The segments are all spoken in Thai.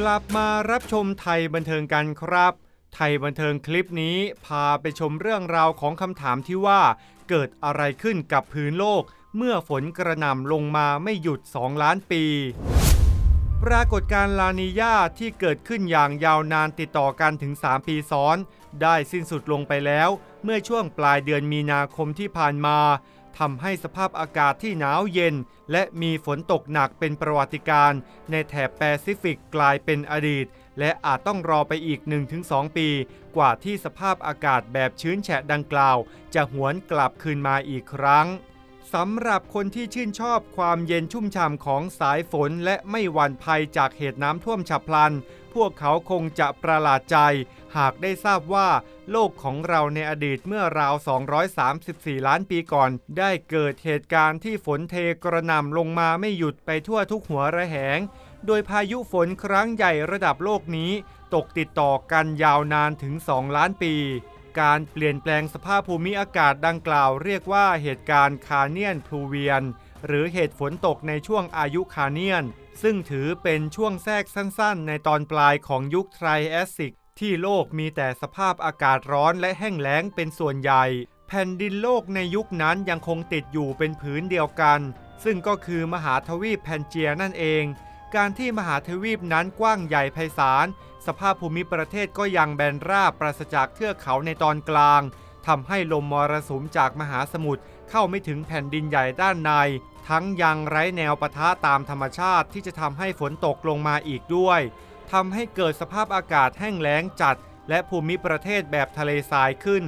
กลับมารับชมไทยบันเทิงกันครับ ไทยบันเทิงคลิปนี้พาไปชมเรื่องราวของคำถามที่ว่า เกิดอะไรขึ้นกับพื้นโลก เมื่อฝนกระหน่ำลงมาไม่หยุด 2 ล้านปี ปรากฏการณ์ลานีญาที่เกิดขึ้นอย่างยาวนานติดต่อกันถึง 3 ปีซ้อน ได้สิ้นสุดลงไปแล้ว เมื่อช่วงปลายเดือนมีนาคมที่ผ่านมา ทำให้สภาพอากาศที่หนาวเย็น และมีฝนตกหนักเป็นประวัติการณ์ในแถบแปซิฟิกกลายเป็นอดีต และอาจต้องรอไปอีก 1-2 ปี กว่าที่สภาพอากาศแบบชื้นแฉะดังกล่าว จะหวนกลับคืนมาอีกครั้งสำหรับคนที่ชื่นชอบความเย็นชุ่มฉ่ำของสายฝนและไม่หวั่นภัยจากเหตุน้ำท่วมฉับพลัน พวกเขาคงจะประหลาดใจ หากได้ทราบว่าโลกของเราในอดีตเมื่อราว 234 ล้านปีก่อน ได้เกิดเหตุการณ์ที่ฝนเทกระหน่ำลงมาไม่หยุดไปทั่วทุกหัวระแหง โดยพายุฝนครั้งใหญ่ระดับโลกนี้ ตกติดต่อกันยาวนานถึง 2 ล้านปีการเปลี่ยนแปลงสภาพภูมิอากาศดังกล่าวเรียกว่าเหตุการณ์คาเนียนพลูเวียน หรือเหตุฝนตกในช่วงอายุคาเนียน ซึ่งถือเป็นช่วงแทรกสั้นๆ ในตอนปลายของยุคไทรแอสซิก ที่โลกมีแต่สภาพอากาศร้อนและแห้งแล้งเป็นส่วนใหญ่ แผ่นดินโลกในยุคนั้นยังคงติดอยู่เป็นผืนเดียวกัน ซึ่งก็คือมหาทวีปแพนเจียนั่นเอง การที่มหาทวีปนั้นกว้างใหญ่ไพศาล สภาพภูมิประเทศก็ยังแบนราบปราศจากเทือกเขาในตอนกลางทำให้ลมมรสุมจากมหาสมุทร เข้าไม่ถึงแผ่นดินใหญ่ด้านใน ทั้งยังไร้แนวปะทะตามธรรมชาติที่จะทำให้ฝนตกลงมาอีกด้วยทำให้เกิดสภาพอากาศแห้งแล้งจัด และภูมิประเทศแบบทะเลทรายขึ้น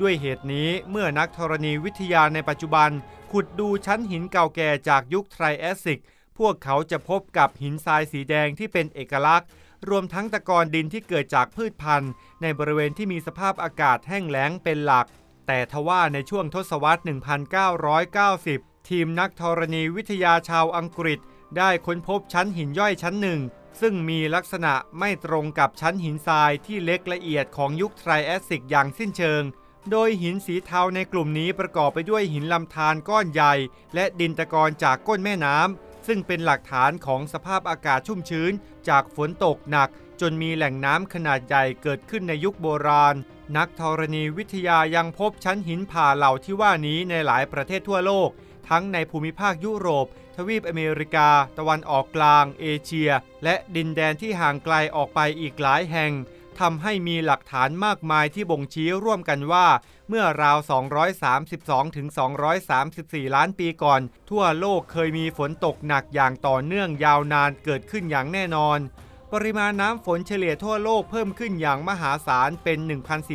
ด้วยเหตุนี้เมื่อนักธรณีวิทยาในปัจจุบัน ขุดดูชั้นหินเก่าแก่จากยุคไทรแอสซิก พวกเขาจะพบกับหินทรายสีแดงที่เป็นเอกลักษณ์ รวมทั้งตะกอนดินที่เกิดจากพืชพันธุ์ ในบริเวณที่มีสภาพอากาศแห้งแล้งเป็นหลัก แต่ทว่าในช่วงทศวรรษ 1990 ทีมนักธรณีวิทยาชาวอังกฤษ ได้ค้นพบชั้นหินย่อยชั้นหนึ่ง ซึ่งมีลักษณะไม่ตรงกับชั้นหินทรายที่เล็กละเอียดของยุคไทรแอสซิกอย่างสิ้นเชิง โดยหินสีเทาในกลุ่มนี้ประกอบไปด้วยหินลำธารก้อนใหญ่ และดินตะกอนจากก้นแม่น้ำซึ่งเป็นหลักฐานของสภาพอากาศชุ่มชื้น จากฝนตกหนัก จนมีแหล่งน้ำขนาดใหญ่เกิดขึ้นในยุคโบราณ นักธรณีวิทยายังพบชั้นหินผ่าเหล่าที่ว่านี้ในหลายประเทศทั่วโลก ทั้งในภูมิภาคยุโรป ทวีปอเมริกา ตะวันออกกลาง เอเชีย และดินแดนที่ห่างไกลออกไปอีกหลายแห่งทำให้มีหลักฐานมากมายที่บ่งชี้ร่วมกันว่า เมื่อราว 232-234 ล้านปีก่อน ทั่วโลกเคยมีฝนตกหนักอย่างต่อเนื่องยาวนานเกิดขึ้นอย่างแน่นอน ปริมาณน้ำฝนเฉลี่ยทั่วโลกเพิ่มขึ้นอย่างมหาศาลเป็น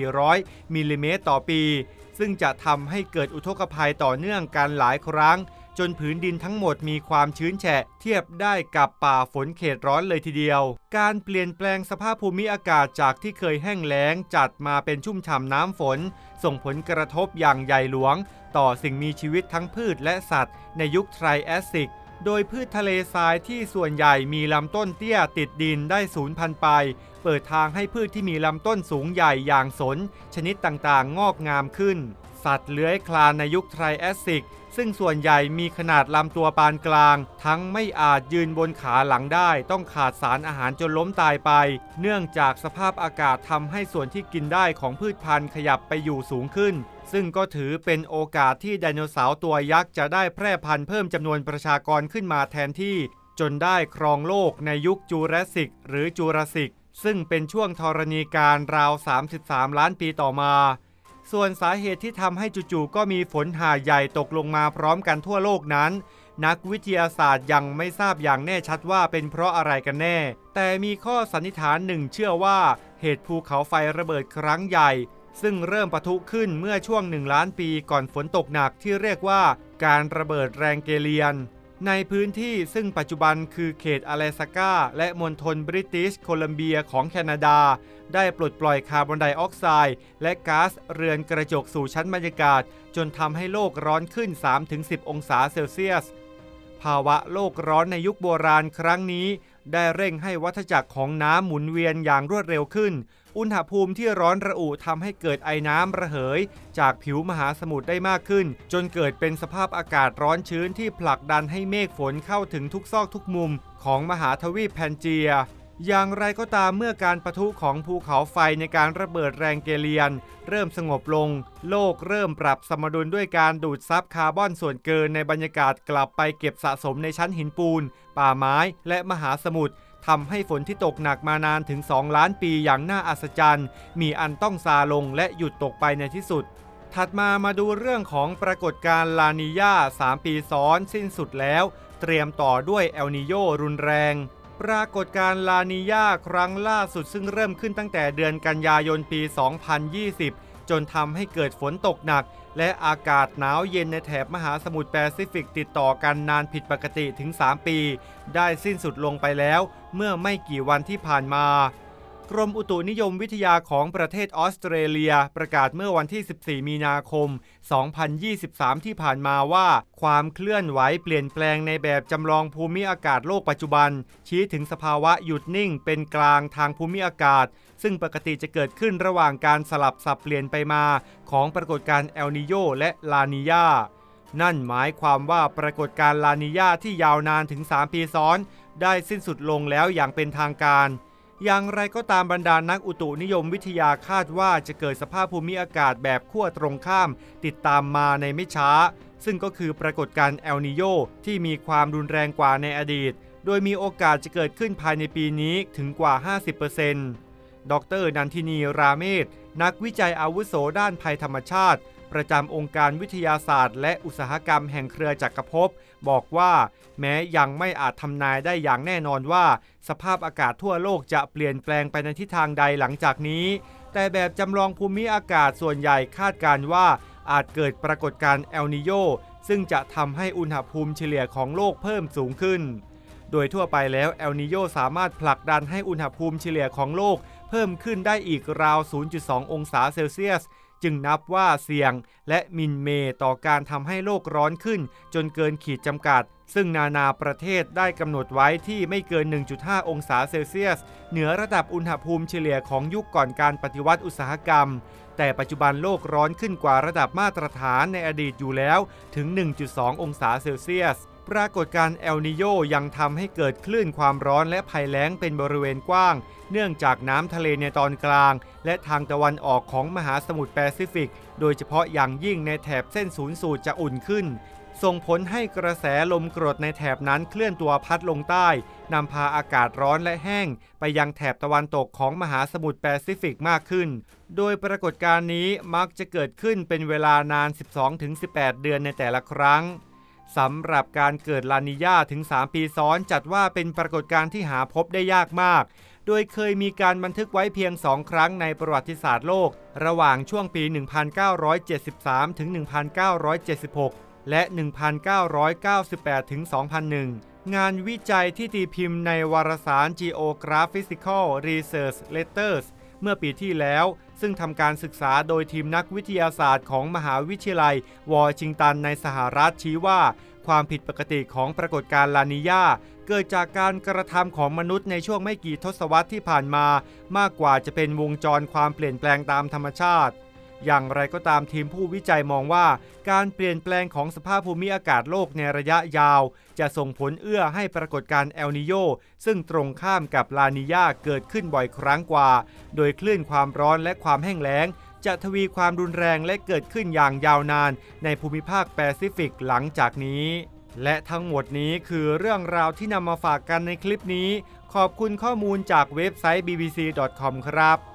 1,400 มิลลิเมตรต่อปี ซึ่งจะทำให้เกิดอุทกภัยต่อเนื่องกันหลายครั้ง จนผืนดินทั้งหมดมีความชื้นแฉะ เทียบได้กับป่าฝนเขตร้อนเลยทีเดียว การเปลี่ยนแปลงสภาพภูมิอากาศจากที่เคยแห้งแล้งจัดมาเป็นชุ่มฉ่ำน้ำฝน ส่งผลกระทบอย่างใหญ่หลวง ต่อสิ่งมีชีวิตทั้งพืชและสัตว์ ในยุคไทรแอสซิก โดยพืชทะเลทรายที่ส่วนใหญ่มีลำต้นเตี้ยติดดินได้สูญพันธุ์ไป เปิดทางให้พืชที่มีลำต้นสูงใหญ่อย่างสน ชนิดต่างๆ งอกงามขึ้น สัตว์เลื้อยคลานในยุคไทรแอสซิก ซึ่งส่วนใหญ่มีขนาดลำตัวปานกลาง ทั้งไม่อาจยืนบนขาหลังได้ ต้องขาดสารอาหารจนล้มตายไป เนื่องจากสภาพอากาศทำให้ส่วนที่กินได้ของพืชพันธุ์ขยับไปอยู่สูงขึ้น ซึ่งก็ถือเป็นโอกาสที่ไดโนเสาร์ตัวยักษ์จะได้แพร่พันธุ์เพิ่มจำนวนประชากรขึ้นมาแทนที่ จนได้ครองโลกในยุคจูราสสิก หรือจูราสสิก ซึ่งเป็นช่วงธรณีการราว 33 ล้านปีต่อมา ส่วนสาเหตุที่ทำให้จู่ๆก็มีฝนหาใหญ่ตกลงมาพร้อมกันทั่วโลกนั้น นักวิทยาศาสตร์ยังไม่ทราบอย่างแน่ชัดว่าเป็นเพราะอะไรกันแน่ แต่มีข้อสันนิษฐานหนึ่งเชื่อว่าเหตุภูเขาไฟระเบิดครั้งใหญ่ ซึ่งเริ่มปะทุขึ้นเมื่อช่วงหนึ่งล้านปีก่อนฝนตกหนักที่เรียกว่าการระเบิดแรงเกเลียน ในพื้นที่ซึ่งปัจจุบันคือเขตอเลสกาและมณฑลบริติชโคลัมเบียของแคนาดา ได้ปลดปล่อยคาร์บอนไดออกไซด์และก๊าซเรือนกระจกสู่ชั้นบรรยากาศ จนทำให้โลกร้อนขึ้น 3-10 องศาเซลเซียส ภาวะโลกร้อนในยุคโบราณครั้งนี้ ได้เร่งให้วัฏจักรของน้ำหมุนเวียนอย่างรวดเร็วขึ้น อุณหภูมิที่ร้อนระอุทำให้เกิดไอน้ำระเหย จากผิวมหาสมุทรได้มากขึ้น จนเกิดเป็นสภาพอากาศร้อนชื้นที่ผลักดันให้เมฆฝนเข้าถึงทุกซอกทุกมุมของมหาทวีปแพนเจีย อย่างไรก็ตามเมื่อการประทุของภูเขาไฟในการระเบิดแรงเกเลียน เริ่มสงบลง โลกเริ่มปรับสมดุลด้วยการดูดซับคาร์บอนส่วนเกินในบรรยากาศกลับไปเก็บสะสมในชั้นหินปูน ป่าไม้และมหาสมุทรทำให้ฝนที่ตกหนักมานานถึง 2 ล้านปีอย่างน่าอัศจรรย์ มีอันต้องซาลงและหยุดตกไปในที่สุด ถัดมามาดูเรื่องของปรากฏการณ์ลานียา3 ปีซ้อนสิ้นสุดแล้ว เตรียมต่อด้วยเอลนิโยรุนแรง ปรากฏการ์ลานียาครั้งล่าสุดซึ่งเริ่มขึ้นตั้งแต่เดือนกันยายนปี 2020 จนทำให้เกิดฝนตกหนัก และอากาศหนาวเย็นในแถบมหาสมุทรแปซิฟิกติดต่อกันนานผิดปกติถึง 3 ปี ได้สิ้นสุดลงไปแล้วเมื่อไม่กี่วันที่ผ่านมา กรมอุตุนิยมวิทยาของประเทศออสเตรเลีย ประกาศเมื่อวันที่ 14 มีนาคม 2023 ที่ผ่านมาว่า ความเคลื่อนไหวเปลี่ยนแปลงในแบบจำลองภูมิอากาศโลกปัจจุบัน ชี้ถึงสภาวะหยุดนิ่งเป็นกลางทางภูมิอากาศ ซึ่งปกติจะเกิดขึ้นระหว่างการสลับสับเปลี่ยนไปมา ของปรากฏการณ์เอลนิโยและลานียานั่นหมายความว่าปรากฏการณ์ลานียาที่ยาวนานถึง 3 ปีซ้อน ได้สิ้นสุดลงแล้วอย่างเป็นทางการ อย่างไรก็ตามบรรดานักอุตุนิยมวิทยาคาดว่าจะเกิดสภาพภูมิอากาศแบบขั้วตรงข้าม ติดตามมาในไม่ช้า ซึ่งก็คือปรากฏการณ์เอลนิโยที่มีความรุนแรงกว่าในอดีต โดยมีโอกาสจะเกิดขึ้นภายในปีนี้ถึงกว่า 50%ดรนันทินีราเมศนักวิจัยอาวุโสด้านภัยธรรมชาติ ประจำองค์การวิทยาศาสตร์ และอุตสาหกรรมแห่งเครือจักรภพ บอกว่า แม้ยังไม่อาจทำนายได้อย่างแน่นอนว่า สภาพอากาศทั่วโลกจะเปลี่ยนแปลงไปในทิศทางใดหลังจากนี้ แต่แบบจำลองภูมิอากาศส่วนใหญ่คาดการณ์ว่าอาจเกิดปรากฏการณ์เอลนิโยซึ่งจะทำให้อุณหภูมิเฉลี่ยของโลกเพิ่มสูงขึ้น โดยทั่วไปแล้วเอลนิโยสามารถผลักดันให้อุณหภูมิเฉลี่ยของโลก เพิ่มขึ้นได้อีกราว 0.2 องศาเซลเซียส จึงนับว่าเสี่ยงและมินเมต่อการทำให้โลกร้อนขึ้น จนเกินขีดจำกัด ซึ่งนานาประเทศได้กำหนดไว้ที่ไม่เกิน 1.5 องศาเซลเซียส เหนือระดับอุณหภูมิเฉลี่ยของยุคก่อนการปฏิวัติอุตสาหกรรม แต่ปัจจุบันโลกร้อนขึ้นกว่าระดับมาตรฐานในอดีตอยู่แล้วถึง 1.2 องศาเซลเซียส ปรากฏการณ์เอลนิโยยังทำให้เกิดคลื่นความร้อนและภัยแล้งเป็นบริเวณกว้าง เนื่องจากน้ำทะเลในตอนกลาง และทางตะวันออกของมหาสมุทรแปซิฟิก โดยเฉพาะอย่างยิ่งในแถบเส้นศูนย์สูตรจะอุ่นขึ้น ส่งผลให้กระแสลมกรดในแถบนั้นเคลื่อนตัวพัดลงใต้นำพาอากาศร้อนและแห้ง ไปยังแถบตะวันตกของมหาสมุทรแปซิฟิกมากขึ้น โดยปรากฏการณ์นี้มักจะเกิดขึ้นเป็นเวลานาน 12-18 เดือนในแต่ละครั้งสำหรับการเกิดลานิญาถึง 3 ปีซ้อนจัดว่าเป็นปรากฏการณ์ที่หาพบได้ยากมาก โดยเคยมีการบันทึกไว้เพียง2ครั้งในประวัติศาสตร์โลก ระหว่างช่วงปี 1973 ถึง 1976 และ 1998ถึง2001 งานวิจัยที่ตีพิมพ์ในวารสาร Geographical Research Letters เมื่อปีที่แล้ว ซึ่งทำการศึกษาโดยทีมนักวิทยาศาสตร์ของมหาวิทยาลัย วอชิงตันในสหรัฐชี้ว่า ความผิดปกติของปรากฏการณ์ลานิญาเกิดจากการกระทำของมนุษย์ในช่วงไม่กี่ทศวรรษที่ผ่านมา มากกว่าจะเป็นวงจรความเปลี่ยนแปลงตามธรรมชาติ อย่างไรก็ตามทีมผู้วิจัยมองว่าการเปลี่ยนแปลงของสภาพภูมิอากาศโลกในระยะยาว จะส่งผลเอื้อให้ปรากฏการณ์เอลนิโยซึ่งตรงข้ามกับลานิญาเกิดขึ้นบ่อยครั้งกว่า โดยคลื่นความร้อนและความแห้งแล้ง จะทวีความรุนแรงและเกิดขึ้นอย่างยาวนาน ในภูมิภาคแปซิฟิกหลังจากนี้ และทั้งหมดนี้คือเรื่องราวที่นำมาฝากกันในคลิปนี้ ขอบคุณข้อมูลจากเว็บไซต์ bbc.com ครับ